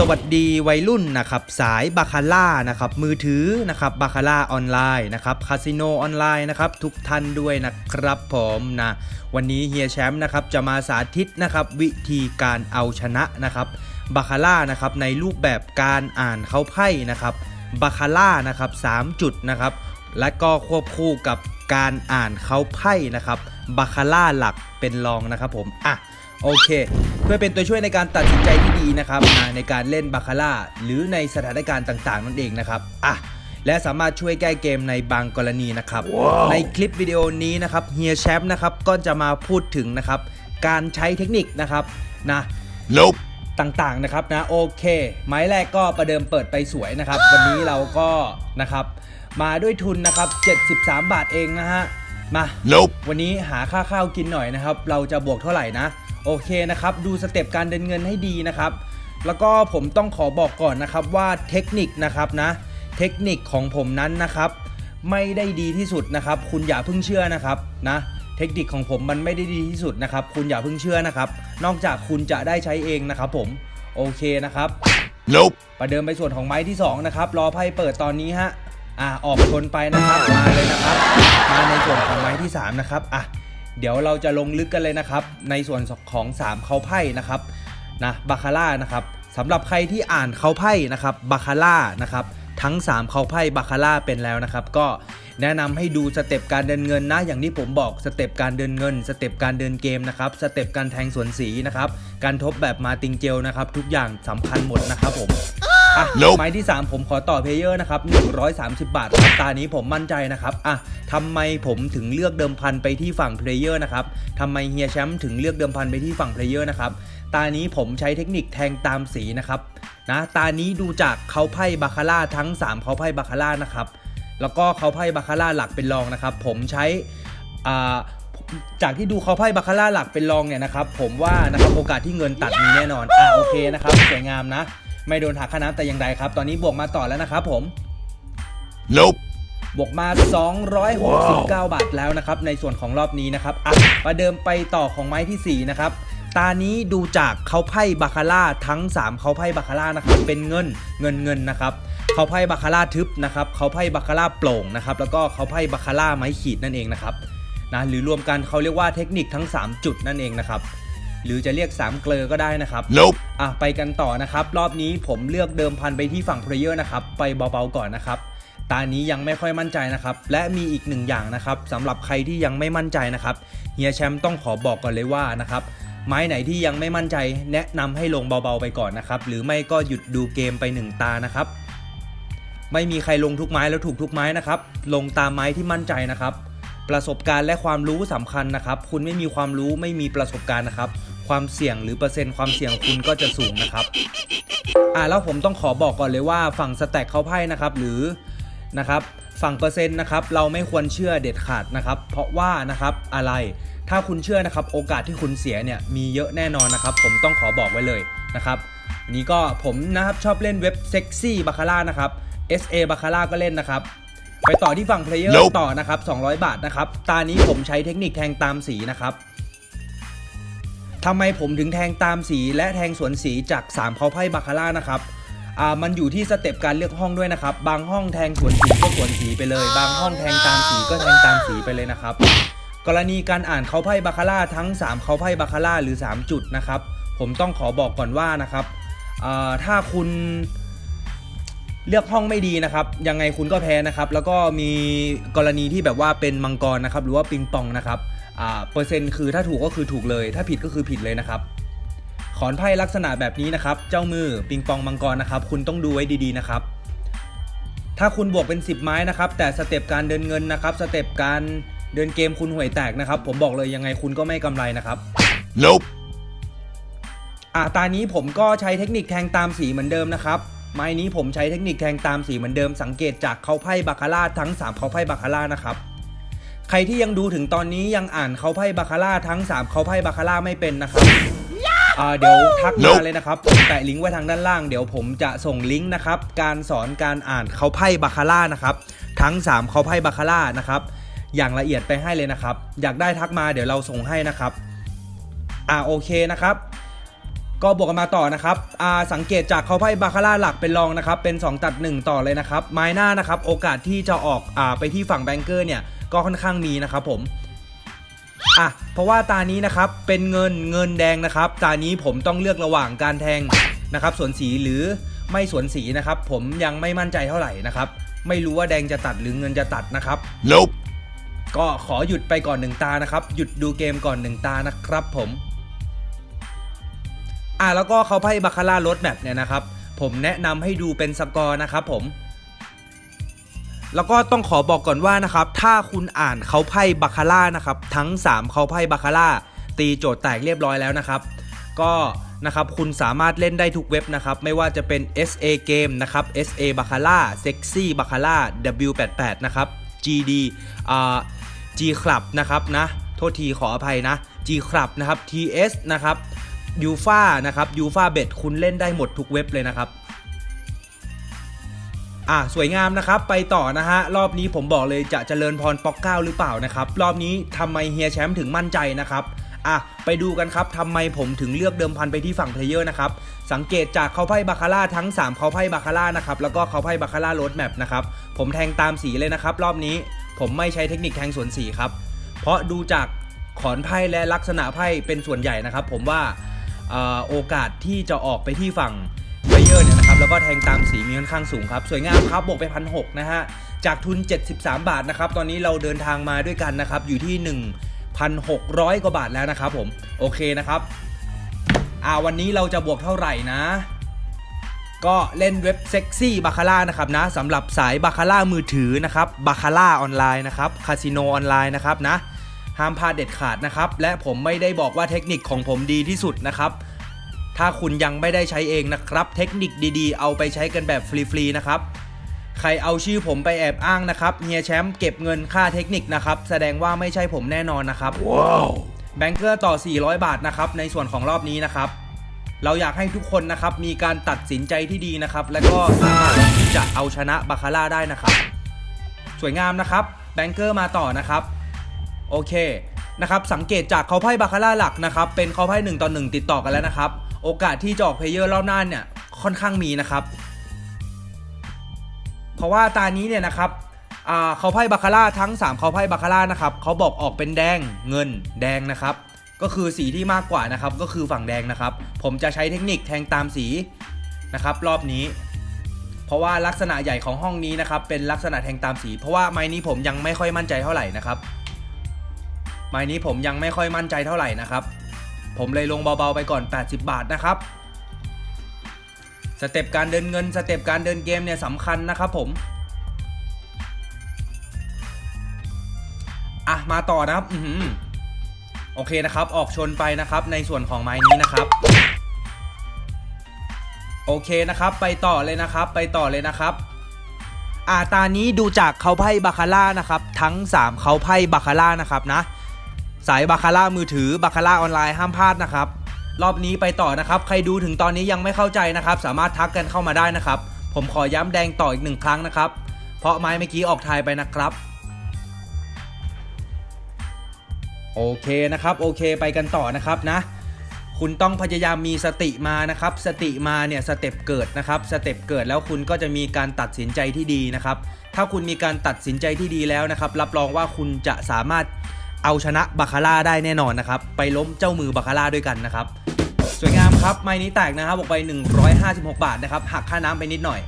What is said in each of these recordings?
สวัสดีวัยรุ่นนะครับสายบาคาร่านะครับมือถือนะครับบาคาร่าออนไลน์นะครับคาสิโนออนไลน์นะครับทุกท่านด้วยนะครับผมนะวันนี้เฮียแชมป์นะครับจะมาสาธิตนะครับวิธีการเอาชนะนะครับบาคาร่านะครับในรูปแบบการอ่านเข้าไพ่นะครับบาคาร่านะครับ3จุดนะครับและก็ควบคู่กับการอ่านเข้าไพ่นะครับบาคาร่าหลักเป็นรองนะครับผมอะ โอเค เพื่อเป็นตัวช่วยในการตัดสินใจที่ดีนะครับนะในการเล่นบาคาร่าหรือในสถานการณ์ต่างๆ นั่นเองนะครับอะและสามารถช่วยแก้เกมในบางกรณีนะครับในคลิปวิดีโอนี้นะครับเฮียแชมป์นะครับก็จะมาพูดถึงนะครับการใช้เทคนิคนะครับนะ Nope. ต่างๆนะครับนะโอเค ไม้แรกก็ประเดิมเปิดไปสวยนะครับ วันนี้เราก็นะครับ มาด้วยทุนนะครับ 73 บาทเองนะฮะมา Nope. วันนี้หาค่าข้าวกินหน่อยนะครับ เราจะบวกเท่าไหร่นะ โอเคนะครับ ดูสเต็ปการเดินเงินให้ดีนะครับ แล้วก็ผมต้องขอบอกก่อนนะครับว่าเทคนิคนะครับนะ เทคนิคของผมนั้นนะครับ ไม่ได้ดีที่สุดนะครับ คุณอย่าเพิ่งเชื่อนะครับนะเทคนิคของผมมันไม่ได้ดีที่สุดนะครับ คุณอย่าเพิ่งเชื่อนะครับ นอกจากคุณจะได้ใช้เองนะครับผมโอเคนะครับ Nope. ประเดิมไปส่วนของไม้ที่ 2 นะครับ รอไพ่เปิดตอนนี้ฮะอ่าออกชนไปนะครับมาเลยนะครับ มาในส่วนของไม้ที่ 3 นะครับอะ เดี๋ยวเราจะลงลึกกันเลยนะครับ ในส่วนของ3เขาไพ่นะครับนะบาคาร่านะครับสำหรับใครที่อ่านเขาไพ่นะครับบาคาร่านะครับทั้ง 3เขาไพ่บาคาร่าเป็นแล้วนะครับ ก็แนะนำให้ดูสเต็ปการเดินเงินนะ อย่างที่ผมบอกสเต็ปการเดินเงิน สเต็ปการเดินเกมนะครับสเต็ปการแทงสวนสีนะครับการทบแบบมาติงเจลนะครับ ทุกอย่างสำคัญหมดนะครับผม อะ Nope ไม้ที่ 3 ผมขอต่อเพลเยอร์นะครับ130 บาทครับตานี้ผมมั่นใจนะครับอะทำไมผมถึงเลือกเดิมพันไปที่ฝั่งเพลเยอร์นะครับทำไมเฮียแชมป์ถึงเลือกเดิมพันไปที่ฝั่งเพลเยอร์นะครับตานี้ผมใช้เทคนิคแทงตามสีนะครับนะตานี้ดูจากเขาไพ่บาคาร่าทั้ง 3เขาไพ่บาคาร่านะครับแล้วก็เขาไพ่บาคาร่าหลักเป็นรองนะครับ ผมใช้อ่าจากที่ดูเขาไพ่บาคาร่าหลักเป็นรองเนี่ยนะครับ ผมว่านะครับโอกาสที่เงินตัดมีแน่นอนอ่าโอเคนะครับสวยงามนะ ไม่โดนหักค่าน้ำแต่อย่างใดครับ ตอนนี้บวกมาต่อแล้วนะครับผม Nope. บวกมา 269 บาทแล้วนะครับ ในส่วนของรอบนี้นะครับอะประเดิมไปต่อของไม้ทีสี่ 4 นะครับ ตานี้ดูจากเขาไพ่บาคาร่าทั้ง 3เขาไพ่บาคาร่านะครับ เป็นเงินเงินเงินนะครับเขาไพ่บาคาร่าทึบนะครับเขาไพ่บาคาร่าโปร่งนะครับ แล้วก็เขาไพ่บาคาร่าไม้ขีดนั่นเองนะครับ นะ หรือรวมกันเขาเรียกว่าเทคนิคทั้ง 3 จุดนั่นเองนะครับ หรือจะเรียก3เกลอก็ได้นะครับ Nope. อะไปกันต่อนะครับ รอบนี้ผมเลือกเดิมพันไปที่ฝั่งเพลเยอร์นะครับ ไปเบาๆก่อนนะครับตานี้ยังไม่ค่อยมั่นใจนะครับ และมีอีกหนึ่งอย่างนะครับสำหรับใครที่ยังไม่มั่นใจนะครับเฮียแชมป์ต้องขอบอกก่อนเลยว่านะครับไม้ไหนที่ยังไม่มั่นใจ แนะนำให้ลงเบาๆไปก่อนนะครับ หรือไม่ก็หยุดดูเกมไปหนึ่งตานะครับ ไม่มีใครลงทุกไม้แล้วถูกทุกไม้นะครับ ลงตามไม้ที่มั่นใจนะครับ ประสบการณ์และความรู้สำคัญนะครับ คุณไม่มีความรู้ไม่มีประสบการณ์นะครับ ความเสี่ยงหรือเปอร์เซ็นต์ความเสี่ยงคุณก็จะสูงนะครับอ่าแล้วผมต้องขอบอกก่อนเลยว่าฝั่งสแต็กเขาไพ่นะครับหรือนะครับฝั่งเปอร์เซ็นต์นะครับเราไม่ควรเชื่อเด็ดขาดนะครับ เพราะว่านะครับอะไรถ้าคุณเชื่อนะครับโอกาสที่คุณเสียเนี่ยมีเยอะแน่นอนนะครับ ผมต้องขอบอกไว้เลยนะครับวันนี้ก็ผมนะครับชอบเล่นเว็บเซ็กซี่บาคาร่านะครับ SA บาคาร่าก็เล่นนะครับ ไปต่อที่ฝั่งเพลเยอร์ Nope ต่อนะครับ 200 บาทนะครับ ตานี้ผมใช้เทคนิคแทงตามสีนะครับ ทำไมผมถึงแทงตามสีและแทงสวนสีจาก3เขาไพ่บาคาร่านะครับอ่ามันอยู่ที่สเต็ปการเลือกห้องด้วยนะครับ บางห้องแทงสวนสีก็สวนสีไปเลย บางห้องแทงตามสีก็แทงตามสีไปเลยนะครับ กรณีการอ่านเขาไพ่บาคาร่าทั้ง 3เขาไพ่บาคาร่าหรือ 3 จุดนะครับ ผมต้องขอบอกก่อนว่านะครับอ่าถ้าคุณเลือกห้องไม่ดีนะครับยังไงคุณก็แพ้นะครับ แล้วก็มีกรณีที่แบบว่าเป็นมังกรนะครับ หรือว่าปิงปองนะครับ เปอร์เซ็นต์คือถ้าถูกก็คือถูกเลย ถ้าผิดก็คือผิดเลยนะครับ ขอนไพ่ลักษณะแบบนี้นะครับ เจ้ามือปิงปองมังกรนะครับ คุณต้องดูไว้ดีๆนะครับ ถ้าคุณบวกเป็น 10 ไม้นะครับ แต่สเต็ปการเดินเงินนะครับ สเต็ปการเดินเกมคุณห่วยแตกนะครับ ผมบอกเลยยังไงคุณก็ไม่กำไรนะครับ Nope. อ่าตานี้ผมก็ใช้เทคนิคแทงตามสีเหมือนเดิมนะครับไม้นี้ผมใช้เทคนิคแทงตามสีเหมือนเดิมสังเกตจากเขาไพ่บาคาร่าทั้ง 3เขาไพ่บาคาร่านะครับ ใครที่ยังดูถึงตอนนี้ยังอ่านเขาไพ่บาคาร่าทั้ง 3เขาไพ่บาคาร่าไม่เป็นนะครับเดี๋ยวทักมาเลยนะครับผมแปะลิงก์ไว้ทางด้านล่างเดี๋ยวผมจะส่งลิงก์นะครับการสอนการอ่านเขาไพ่บาคาร่านะครับทั้ง 3เขาไพ่บาคาร่านะครับอย่างละเอียดไปให้เลยนะครับ อยากได้ทักมาเดี๋ยวเราส่งให้นะครับ อ่าโอเคนะครับ ก็บวกกันมาต่อนะครับอ่าสังเกตจากเขาไพ่บาคาร่าหลักเป็นรองนะครับ เป็น 2 ตัด 1 ต่อเลยนะครับ ไม้หน้านะครับ โอกาสที่จะออกอ่าไปที่ฝั่งแบงเกอร์เนี่ย ก็ค่อนข้างมีนะครับผมอะเพราะว่าตานี้นะครับเป็นเงินเงินแดงนะครับ ตานี้ผมต้องเลือกระหว่างการแทงนะครับสวนสีหรือไม่สวนสีนะครับ ผมยังไม่มั่นใจเท่าไหร่นะครับ ไม่รู้ว่าแดงจะตัดหรือเงินจะตัดนะครับ Nope. ก็ขอหยุดไปก่อนหนึ่งตานะครับ หยุดดูเกมก่อนหนึ่งตานะครับผม อะแล้วก็เขาไพ่บาคาร่ารถแมปเนี่ยนะครับ ผมแนะนำให้ดูเป็นสกอร์นะครับผมแล้วก็ต้องขอบอกก่อนว่านะครับถ้าคุณอ่านเขาไพ่บาคาร่านะครับทั้ง 3เขาไพ่บาคาร่าตีโจทย์แตกเรียบร้อยแล้วนะครับ ก็นะครับคุณสามารถเล่นได้ทุกเว็บนะครับไม่ว่าจะเป็น SA Game นะครับ SA Baccarat Sexy Baccarat W88 นะครับ GD อ่า G Club นะครับนะโทษทีขออภัยนะ G Club นะครับ TS นะครับ ยูฟานะครับยูฟาเบ็ดคุณเล่นได้หมดทุกเว็บเลยนะครับอะสวยงามนะครับไปต่อนะฮะรอบนี้ผมบอกเลยจะเจริญพรป๊อกเก้าหรือเปล่านะครับรอบนี้ทำไมเฮียแชมป์ถึงมั่นใจนะครับอะไปดูกันครับทำไมผมถึงเลือกเดิมพันไปที่ฝั่งเพลเยอร์นะครับสังเกตจากเขาไพ่บาคาร่าทั้ง 3 เขาไพ่บาคาร่านะครับแล้วก็เขาไพ่บาคาร่าโรดแมปนะครับผมแทงตามสีเลยนะครับรอบนี้ผมไม่ใช้เทคนิคแทงสวนสีครับเพราะดูจากขอนไพ่และลักษณะไพ่เป็นส่วนใหญ่นะครับ ผมว่า โอกาสที่จะออกไปที่ฝั่งเพลเยอร์เนี่ยนะครับแล้วก็แทงตามสีมีค่อนข้างสูงครับ สวยงามครับบวกไปพันหนะฮะจากทุน 73 บาทนะครับตอนนี้เราเดินทางมาด้วยกันนะครับอยู่ที่ 1,600 กว่าบาทแล้วนะครับผมโอเคนะครับอ่าวันนี้เราจะบวกเท่าไหร่นะ ก็เล่นเว็บเซ็กซี่บาคาร่านะครับนะสำหรับสายบาคาร่ามือถือนะครับบาคาร่าออนไลน์นะครับคาสิโนออนไลน์นะครับนะ ห้ามพลาดเด็ดขาดนะครับ และผมไม่ได้บอกว่าเทคนิคของผมดีที่สุดนะครับ ถ้าคุณยังไม่ได้ใช้เองนะครับ เทคนิคดีๆ เอาไปใช้กันแบบฟรีๆนะครับ ใครเอาชื่อผมไปแอบอ้างนะครับเฮียแชมป์เก็บเงินค่าเทคนิคนะครับ แสดงว่าไม่ใช่ผมแน่นอนนะครับ Wow. แบงเกอร์ต่อ 400 บาทนะครับ ในส่วนของรอบนี้นะครับ เราอยากให้ทุกคนนะครับ มีการตัดสินใจที่ดีนะครับ และก็สามารถที่จะเอาชนะบาคาร่าได้นะครับ สวยงามนะครับ แบงเกอร์มาต่อนะครับ โอเคนะครับสังเกตจากเขาไพ่บาคาร่าหลักนะครับเป็นเขาไพ่1ต่อ1ติดต่อกันแล้วนะครับ โอกาสที่จะออกเพลเยอร์รอบหน้าเนี่ยค่อนข้างมีนะครับ เพราะว่าตานี้เนี่ยนะครับเขาไพ่บาคาร่าทั้ง 3 เขาไพ่บาคาร่านะครับเขาบอกออกเป็นแดงเงินแดงนะครับ ก็คือสีที่มากกว่านะครับก็คือฝั่งแดงนะครับ ผมจะใช้เทคนิคแทงตามสีนะครับ รอบนี้ เพราะว่าลักษณะใหญ่ของห้องนี้นะครับเป็นลักษณะแทงตามสี เพราะว่าไม้นี้ผมยังไม่ค่อยมั่นใจเท่าไหร่นะครับ ไม้นี้ผมยังไม่ค่อยมั่นใจเท่าไหร่นะครับ ผมเลยลงเบาๆไปก่อน 80 บาทนะครับสเต็ปการเดินเงินสเต็ปการเดินเกมเนี่ยสำคัญนะครับผมอะมาต่อนะครับอืโอเคนะครับ ออกชนไปนะครับ ในส่วนของไม้นี้นะครับ โอเคนะครับ ไปต่อเลยนะครับ ไปต่อเลยนะครับอ่าตานี้ดูจากเขาไพ่บาคาร่านะครับ ทั้ง 3เขาไพ่บาคาร่านะครับนะ สายบาคาร่ามือถือบาคาร่าออนไลน์ห้ามพลาดนะครับ รอบนี้ไปต่อนะครับ ใครดูถึงตอนนี้ยังไม่เข้าใจนะครับ สามารถทักกันเข้ามาได้นะครับ ผมขอย้ำแดงต่ออีกหนึ่งครั้งนะครับ เพราะไม้เมื่อกี้ออกทายไปนะครับ โอเคนะครับ โอเคไปกันต่อนะครับนะ คุณต้องพยายามมีสติมานะครับ สติมาเนี่ยสเต็ปเกิดนะครับ สเต็ปเกิดแล้วคุณก็จะมีการตัดสินใจที่ดีนะครับ ถ้าคุณมีการตัดสินใจที่ดีแล้วนะครับ รับรองว่าคุณจะสามารถ เอาชนะบาคาร่าได้แน่นอนนะครับ ไปล้มเจ้ามือบาคาร่าด้วยกันนะครับ สวยงามครับ ไม้นี้แตกนะครับบอกไป 156 บาทนะครับ หักค่าน้ำไปนิดหน่อย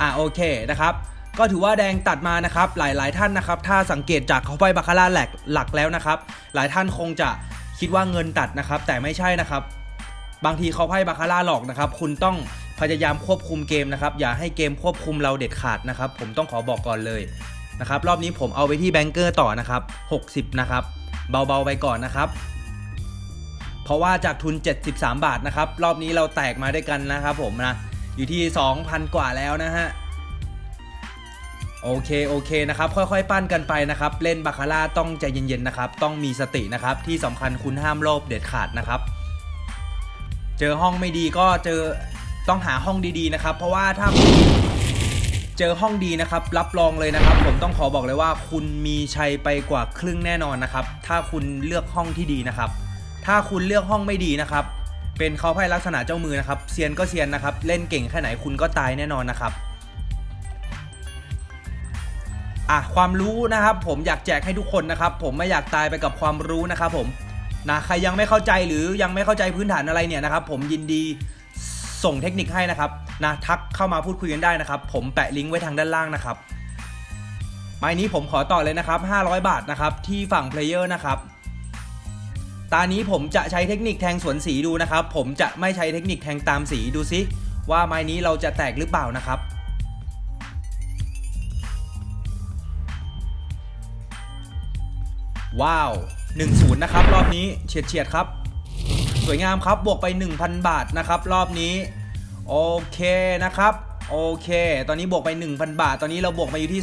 อะโอเคนะครับ ก็ถือว่าแดงตัดมานะครับ หลาย ๆ ท่านนะครับ ถ้าสังเกตจากเขาไปบาคาร่าแหลกหลักแล้วนะครับ หลายท่านคงจะคิดว่าเงินตัดนะครับ แต่ไม่ใช่นะครับ บางทีเขาไพ่บาคาร่าหลอกนะครับ คุณต้องพยายามควบคุมเกมนะครับ อย่าให้เกมควบคุมเราเด็ดขาดนะครับ ผมต้องขอบอกก่อนเลย นะครับรอบนี้ผมเอาไปที่แบงเกอร์ต่อนะครับ60 นะครับเบาๆไปก่อนนะครับ เพราะว่าจากทุน 73 บาทนะครับรอบนี้เราแตกมาด้วยกันนะครับผมนะอยู่ที่ 2,000 กว่าแล้วนะฮะโอเคโอเคนะครับค่อยๆ ปั้นกันไปนะครับเล่นบาคาร่าต้องใจเย็นๆนะครับต้องมีสตินะครับที่สำคัญคุณห้ามโลภเด็ดขาดนะครับ เจอห้องไม่ดีก็เจอต้องหาห้องดีๆนะครับ เพราะว่าถ้า เจอห้องดีนะครับ รับรองเลยนะครับ ผมต้องขอบอกเลยว่า คุณมีชัยไปกว่าครึ่งแน่นอนนะครับ ถ้าคุณเลือกห้องที่ดีนะครับ ถ้าคุณเลือกห้องไม่ดีนะครับ เป็นเขาไพ่ลักษณะเจ้ามือนะครับเซียนก็เซียนนะครับ เล่นเก่งแค่ไหนคุณก็ตายแน่นอนนะครับอะความรู้นะครับ ผมอยากแจกให้ทุกคนนะครับ ผมไม่อยากตายไปกับความรู้นะครับ ผมนะใครยังไม่เข้าใจหรือยังไม่เข้าใจพื้นฐานอะไรเนี่ยนะครับ ผมยินดีส่งเทคนิคให้นะครับ นะทักเข้ามาพูดคุยกันได้นะครับ ผมแปะลิงก์ไว้ทางด้านล่างนะครับไม้นี้ผมขอต่อเลยนะครับ 500 บาทนะครับที่ฝั่งเพลเยอร์นะครับตานี้ผมจะใช้เทคนิคแทงสวนสีดูนะครับ ผมจะไม่ใช้เทคนิคแทงตามสีดูซิว่าไม้นี้เราจะแตกหรือเปล่านะครับ ว้าว 1-0 นะครับ รอบนี้เฉียดเฉียดครับ สวยงามครับบวกไป 1,000 บาทนะครับ รอบนี้ โอเคนะครับโอเค ตอนนี้บวกไป 1,000 บาท ตอนนี้เราบวกมาอยู่ที่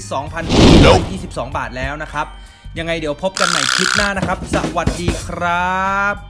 2,222 บาทแล้วนะครับ ยังไงเดี๋ยวพบกันใหม่คลิปหน้านะครับ สวัสดีครับ